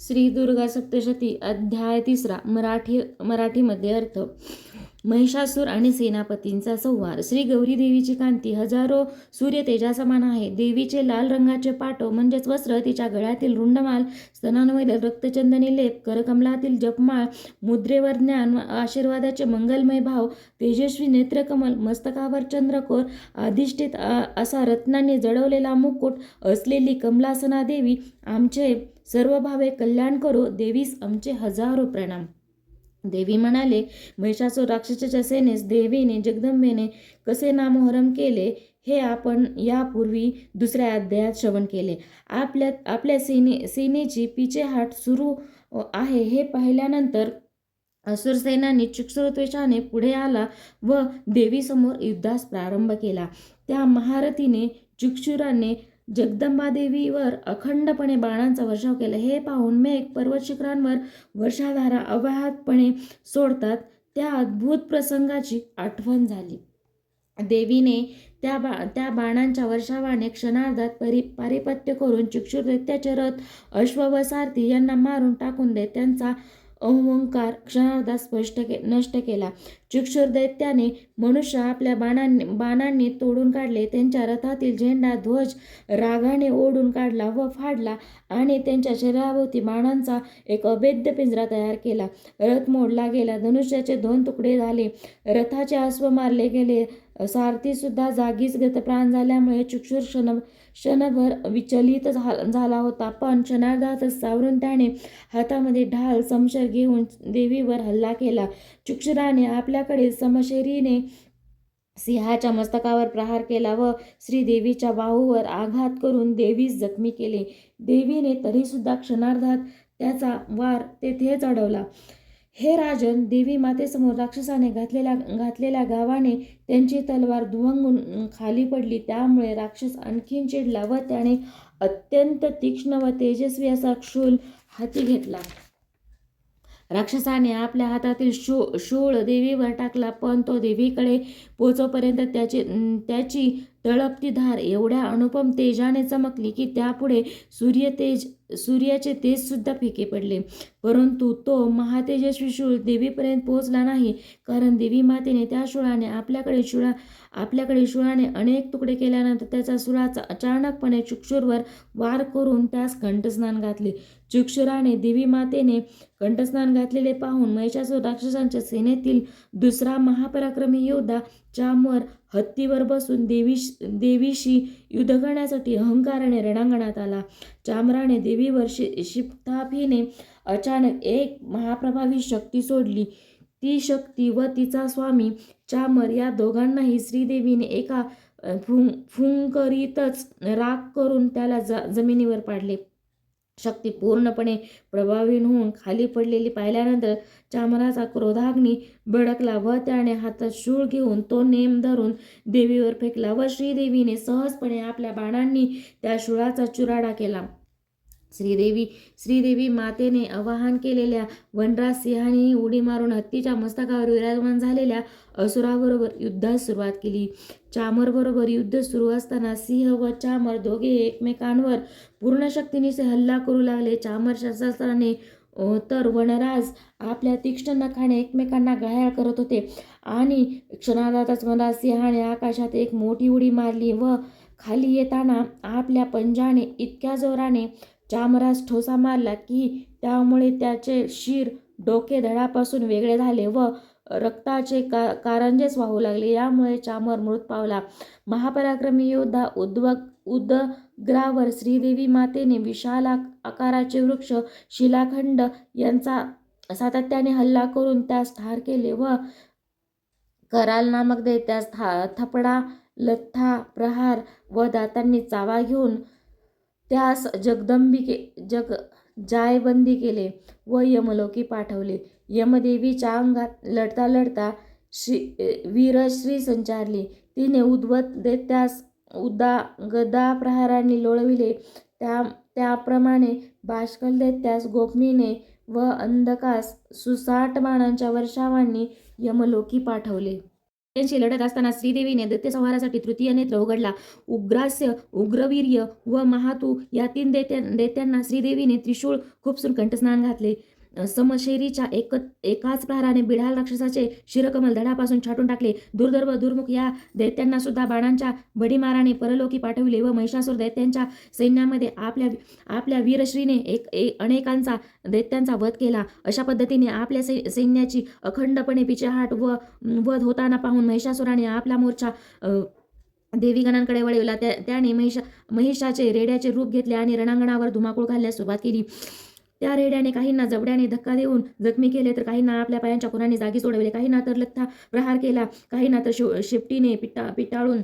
श्री दुर्गा सप्तशती अध्याय तिसरा मराठी मराठीमध्ये अर्थ महिषासूर आणि सेनापतींचा संवार श्री गौरी देवीची कांती हजारो सूर्य तेजासमान आहे. देवीचे लाल रंगाचे पाटो म्हणजेच वस्त्र तिच्या गळ्यातील रुंडमाल स्तनांवरील रक्तचंदनी लेप करकमलातील जपमाळ मुद्रेवर ज्ञान आशीर्वादाचे मंगलमय भाव तेजस्वी नेत्रकमल मस्तकावर चंद्रकोर अधिष्ठित असा रत्नांनी जडवलेला मुकुट असलेली कमलासना देवी आमचे सर्व भावे कल्याण करो देवीस आमचे हजारो प्रणाम. देवी म्हणाले महिषासूर राक्षसाच्या सेनेस देवीने जगदंबेने कसे नामोहरम केले हे आपण यापूर्वी दुसऱ्या अध्यायात श्रवण केले. आपल्या आपल्या सेने सेनेची पिछेहाट सुरू आहे. हे पाहिल्यानंतर असुरसेनानी सैन्याने चुक्षुरत्वेषाने पुढे आला व देवीसमोर युद्धास प्रारंभ केला. त्या महारथीने चुक्षुराने जगदंबादेवीवर अखंडपणे बाणांचा वर्षाव केला. हे पाहून मेघ पर्वत शिखरांवर वर्षाधारा अव्याहतपणे सोडतात. त्या अद्भुत प्रसंगाची आठवण झाली. देवीने त्या बा त्या बाणांच्या वर्षावाने क्षणार्धात परि पारिपत्य करून चुक्षुर दैत्याचे रथ अश्व व सारथी यांना मारून टाकून देत त्यांचा अहंकार क्षणार्धात स्पष्ट के नष्ट केला. चिक्षुर दैत्याने मनुष्य आपल्या बाणांनी बाणांनी तोडून काढले. त्यांच्या रथातील झेंडा ध्वज रागाने ओढून काढला व फाडला आणि त्यांच्या शरीराभोवती बाणांचा एक अभेद्य पिंजरा तयार केला. रथ मोडला गेला. धनुष्याचे दोन तुकडे झाले. रथाचे अश्व मारले गेले. सारथीसुद्धा जागीच गतप्राण झाल्यामुळे चुक्षुर क्षण क्षणभर विचलित झा झाला होता. पण क्षणार्धातच सावरून त्याने हातामध्ये ढाल समशर घेऊन देवीवर हल्ला केला. चुक्षुराने आपल्याकडे समशेरीने सिंहाच्या मस्तकावर प्रहार केला व श्रीदेवीच्या बाहूवर आघात करून देवीस जखमी केले. देवीने तरीसुद्धा क्षणार्धात त्याचा वार तेथेच अडवला. हे राजन देवी मातेसमोर राक्षसाने घातलेल्या घातलेल्या गावाने त्यांची तलवार दुवंगून खाली पडली. त्यामुळे राक्षस आणखीन चिडला व त्याने अत्यंत तीक्ष्ण व तेजस्वी असा क्षूल हाती घेतला. राक्षसाने आपल्या हातातील शू शूळ देवीवर टाकला पण तो देवीकडे पोचोपर्यंत त्याची त्याची तळपती धार एवढ्या अनुपम तेजाने चमकली की त्यापुढे सूर्य तेज सूर्याचे तेज सुद्धा फिके पडले. परंतु तो महातेजस्वी शूळ देवीपर्यंत पोहोचला नाही. कारण देवी मातेने त्या शूळाने आपल्याकडे शूळा आपल्याकडे शूळाने अनेक तुकडे केल्यानंतर त्याचा सुळाचा अचानकपणे चुक्षुरवर वार करून त्यास कंठस्नान घातले. चुक्षुराने देवी मातेने कंठस्नान घातलेले पाहून महिषासूर राक्षसांच्या सेनेतील दुसरा महापराक्रमी योद्धा चामर हत्तीवर बसून देवी देवीशी युद्ध करण्यासाठी अहंकाराने रणांगणात आला. चामराने देवीवर शि शिपथापीने अचानक एक महाप्रभावी शक्ती सोडली. ती शक्ती व तिचा स्वामी चामर या दोघांनाही श्रीदेवीने एका फुं फुंकरीतच राग करून त्याला ज जमिनीवर पाडले. शक्ती पूर्णपणे प्रभावीन होऊन खाली पडलेली पाहिल्यानंतर चामराचा क्रोधाग्नी भडकला व त्याने हातात शूळ घेऊन तो नेम धरून देवीवर फेकला व श्रीदेवीने सहजपणे आपल्या बाणांनी त्या शूळाचा चुराडा केला. श्रीदेवी श्रीदेवी मातेने आवाहन केलेल्या वनराज सिंहाने उडी मारून हत्तीच्या मस्तकावर विराजमान झालेल्या असुराबरोबर युद्धास सुरुवात केली. चामरबरोबर युद्ध सुरू असताना सिंह व चामर दोघे एकमेकांवर पूर्ण शक्तीने हल्ला करू लागले. चामर शस्त्राने तर वनराज आपल्या तीक्ष्ण नखाने एकमेकांना घायाळ करत होते. आणि क्षणार्धातच वनराज सिंहाने आकाशात एक मोठी उडी मारली व खाली येताना आपल्या पंजाने इतक्या जोराने चामरास ठोसा मारला की त्यामुळे त्याचे शिर डोके धडापासून वेगळे झाले व रक्ताचे का कारंजेच वाहू लागले. यामुळे चामर मृत पावला. महापराक्रमी योद्धा उद्वग उदग्रावर श्रीदेवी मातेने विशाल आकाराचे वृक्ष शिलाखंड यांचा सातत्याने हल्ला करून त्यास ठार केले व कराल नामक दैत्यास था थपडा लठ्ठा प्रहार व दातांनी चावा घेऊन त्यास जगदंबिके जग जायबंदी केले व यमलोकी पाठवले. यमदेवीच्या अंगात लढता लढता श्री वीरश्री संचारली. तिने उद्वत दैत्यास उदा गदा प्रहारांनी लोळविले. त्या त्याप्रमाणे बाष्कल देत्यास गोपनीने व अंधकास सुसाट बाणांच्या वर्षावांनी यमलोकी पाठवले. त्यांची लढत असताना श्रीदेवीने दैत्य संहारासाठी तृतीय नेत्र उघडला. उग्रास्य उग्रवीर्य व महातू या तीन दैत्या दैत्यांना श्रीदेवीने त्रिशूळ खुपसून कंठस्नान घातले. समशेरीच्या एक एकाच प्रहाराने बिढाल राक्षसाचे शिरकमल धडापासून छाटून टाकले. दुर्धर्व दुर्मुख या दैत्यांना सुद्धा बाणांच्या बडीमाराने परलोकी पाठविले व महिषासूर दैत्यांच्या सैन्यामध्ये आपल्या आपल्या वीरश्रीने एक ए- अनेकांचा दैत्यांचा वध केला. अशा पद्धतीने आपल्या सै सैन्याची अखंडपणे पिछेहाट व वध होताना पाहून महिषासुराने आपला मोर्चा देवीगणांकडे वळवला. त्या त्याने महिषा महिषाचे रेड्याचे रूप घेतले आणि रणांगणावर धुमाकूळ घालण्यास सुरुवात केली. त्या रेड्याने काहींना जबड्याने धक्का देऊन जखमी केले तर काहींना आपल्या पायांच्या खुरांनी जागी सोडवले. काहींना तर लठ्ठा प्रहार केला. काहींना तर शिव शेपटीने पिटा पिटाळून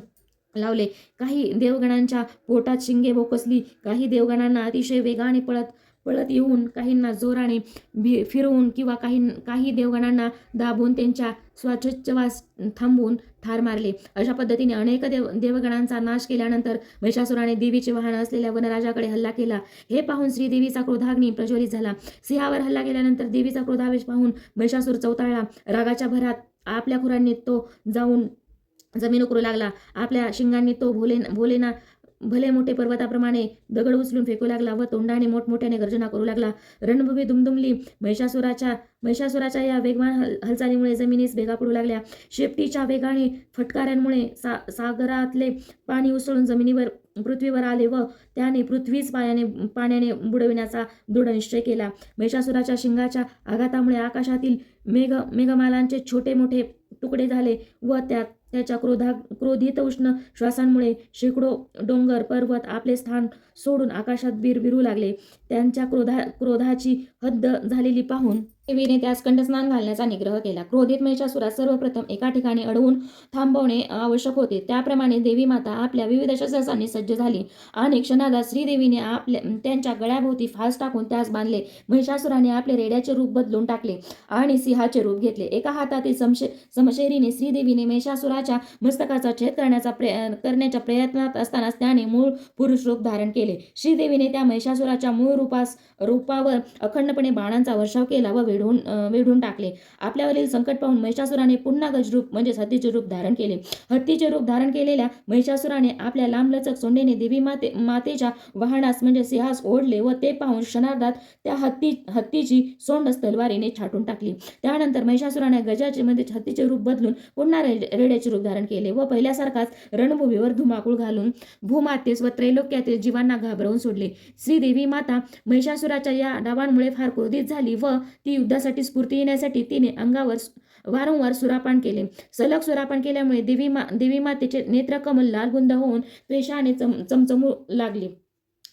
लावले. काही देवगणांच्या पोटात शिंगे भोकसली. काही देवगणांना अतिशय वेगाने पळत पळत येऊन काहींना जोराने भि फिरवून किंवा काही काही देवगणांना दाबून त्यांच्या स्वाचोच्छवास थांबवून ठार मारले. अशा पद्धतीने अनेक देव देवगणांचा नाश केल्यानंतर महिषासुराने देवीचे वाहन असलेल्या वनराजाकडे हल्ला केला. हे पाहून श्रीदेवीचा क्रोधाग्नी प्रज्वलित झाला. सिंहावर हल्ला केल्यानंतर देवीचा क्रोधावेश पाहून महिषासूर चौताळला. रागाच्या भरात आपल्या खुरांनी तो जाऊन जमीन उकरू लागला. आपल्या शिंगांनी तो भोले भोलेना भले मोठे पर्वताप्रमाणे दगड उचलून फेकू लागला व तोंडाने मोठमोठ्याने गर्जना करू लागला. रणभूमी दुमदुमली महिषासुराच्या महिषासुराच्या या वेगवान हल हालचालीमुळे जमिनीस भेगा पडू लागल्या. शेपटीच्या वेगाने फटकाऱ्यांमुळे सा सागरातले पाणी उसळून जमिनीवर पृथ्वीवर आले व त्याने पृथ्वीच पायाने पाण्याने बुडविण्याचा दृढ निश्चय केला. महिषासुराच्या शिंगाच्या आघातामुळे आकाशातील मेघ मेघमालांचे छोटे मोठे तुकडे झाले व त्यात त्याच्या क्रोधा क्रोधित उष्ण श्वासांमुळे शेकडो डोंगर पर्वत आपले स्थान सोडून आकाशात बिरबिरू लागले. त्यांच्या क्रोधा क्रोधाची हद्द झालेली पाहून देवीने त्यास कंठस्नान घालण्याचा निग्रह केला. क्रोधित महिषासुरात सर्वप्रथम एका ठिकाणी अडवून थांबवणे आवश्यक होते. त्याप्रमाणे देवी माता आपल्या विविध शस्त्रांनी सज्ज झाली आणि क्षणाला श्रीदेवीने आपल्या त्यांच्या गळ्याभोवती फास टाकून त्यास बांधले. महिषासुराने आपले रेड्याचे रूप बदलून टाकले आणि सिंहाचे रूप घेतले. एका हातातील समशे समशेरीने श्रीदेवीने महिषासुराच्या मस्तकाचा छेद करण्याचा प्रय करण्याच्या प्रयत्नात असतानाच त्याने मूळ पुरुष रूप धारण केले. श्रीदेवीने त्या महिषासुराच्या मूळ रूपास रूपावर अखंडपणे बाणांचा वर्षाव केला व वेढून वेढून टाकले. आपल्यावरील संकट पाहून महिषासुराने पुन्हा गजरूप म्हणजेच हत्तीचे रूप धारण केले. हत्तीचे रूप धारण केलेल्या महिषासुराने आपल्या लांबलचक सोंडेने देवी माते मातेच्या वाहनास म्हणजे सिंहास ओढले व ते पाहून क्षणार्धात त्या हत्ती हत्तीची सोंडस तलवारीने छाटून टाकली. त्यानंतर महिषासुराने गजाचे म्हणजे हत्तीचे रूप बदलून पुन्हा रेड्याचे रूप धारण केले व पहिल्यासारखाच रणभूमीवर धुमाकूळ घालून भूमातेस व त्रैलोक्यातील जीवांना घाबरवून सोडले. श्रीदेवी माता महिषासुराच्या या डावांमुळे फार क्रोधित झाली व ती युद्धासाठी स्फूर्ती येण्यासाठी तिने अंगावर वारंवार सुरापान केले. सलग सुरापान केल्यामुळे देवी मा देवी मातेचे नेत्रकमल लालबुंद होऊन त्वेषाने चम चमचमू लागले.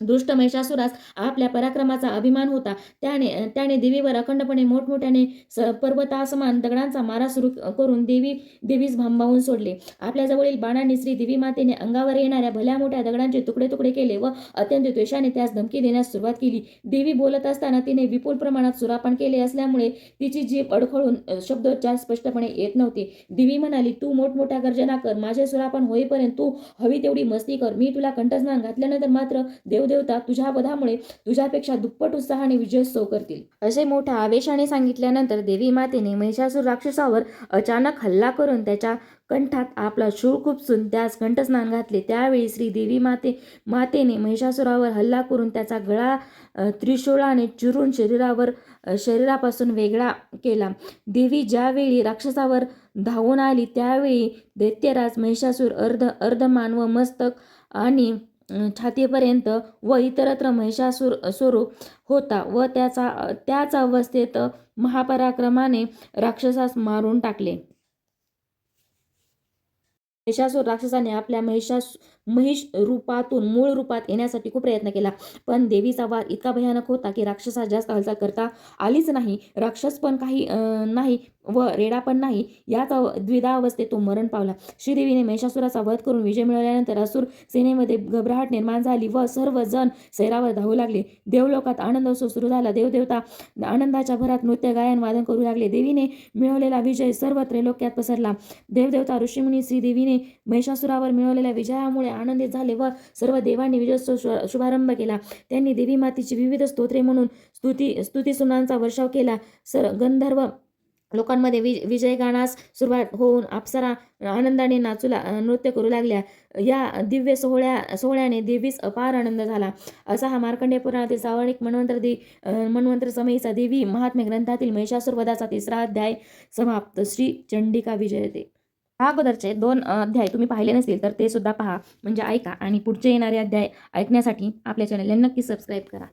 दुष्ट महिषासुरास आपल्या पराक्रमाचा अभिमान होता. त्याने त्याने देवीवर अखंडपणे मोठमोठ्याने स पर्वतासमान दगडांचा मारा सुरू करून देवी देवीस भांबावून सोडले. आपल्याजवळील बाणांनी श्री देवी मातेने अंगावर येणाऱ्या भल्या मोठ्या दगडांचे तुकडे तुकडे केले व अत्यंत द्वेषाने त्यास धमकी देण्यास सुरुवात केली. देवी बोलत असताना तिने विपुल प्रमाणात सुरापण केले असल्यामुळे तिची जीभ अडखळून शब्दोच्चार स्पष्टपणे येत नव्हते. देवी म्हणाली तू मोठमोठ्या गर्जना कर. माझे सुरापण होईपर्यंत तू हवी तेवढी मस्ती कर. मी तुला कंठस्नान घातल्यानंतर मात्र देव देवता तुझ्या वधामुळे तुझ्यापेक्षा दुप्पट उत्साहाने विजयोत्सव करतील. असे मोठ्या आवेशाने सांगितल्यानंतर देवी मातेने महिषासूर राक्षसावर अचानक हल्ला करून त्याच्या कंठात आपला शूळ खुपसून त्यास कंठस्नान घातले. त्यावेळी श्री देवी माते मातेने महिषासुरावर हल्ला करून त्याचा गळा त्रिशूळाने चिरून शरीरावर शरीरापासून वेगळा केला. देवी ज्यावेळी राक्षसावर धावून आली त्यावेळी दैत्यराज महिषासूर अर्ध अर्धमान व मस्तक आणि छातीपर्यंत व इतरत्र महिषासूर स्वरूप होता व त्याचा त्याच अवस्थेत महापराक्रमाने राक्षसास मारून टाकले. महिषासूर राक्षसाने आपल्या महिषास महिष रूपातून मूळ रूपात येण्यासाठी खूप प्रयत्न केला. पण देवीचा वार इतका भयानक होता की राक्षसास जास्त हालचाल करता आलीच नाही. राक्षस पण काही अं, नाही व रेडा पण नाही याच अव द्विधा अवस्थेत तो मरण पावला. श्रीदेवीने महिषासुराचा वध करून विजय मिळवल्यानंतर असुर सेनेमध्ये घबराहट निर्माण झाली व सर्वजण सैरावर धावू लागले. देवलोकात आनंदोत्सव सुरू झाला. देवदेवता आनंदाच्या भरात नृत्य गायन वादन करू लागले. देवीने मिळवलेला विजय सर्व त्रैलोक्यात पसरला. देवदेवता ऋषीमुनी श्रीदेवीने महिषासुरावर मिळवलेल्या विजयामुळे आनंदित झाले व सर्व देवांनी विजयोत्सव शु- शुभारंभ केला. त्यांनी देवी मातेची विविध स्तोत्रे म्हणून स्तुती स्तुतीसुनांचा वर्षाव केला. सर गंधर्व लोकांमध्ये वि विजय गाण्यास सुरुवात होऊन अप्सरा आनंदाने नाचू ला नृत्य करू लागल्या. या दिव्य सोहळ्या सोहळ्याने देवीस अपार आनंद झाला. असा हा मार्कंडेय पुराणातील सावर्णिक मन्वंतर दे मन्वंतर समयीचा देवी महात्म्य ग्रंथातील महिषासुरवधाचा तिसरा अध्याय समाप्त. श्री चंडिका विजयते. हा अगोदरचे दोन अध्याय तुम्ही पाहिले नसतील तर ते सुद्धा पहा. म्हणजे ऐका आणि पुढचे येणारे अध्याय ऐकण्यासाठी आपल्या चॅनलला नक्की सबस्क्राईब करा.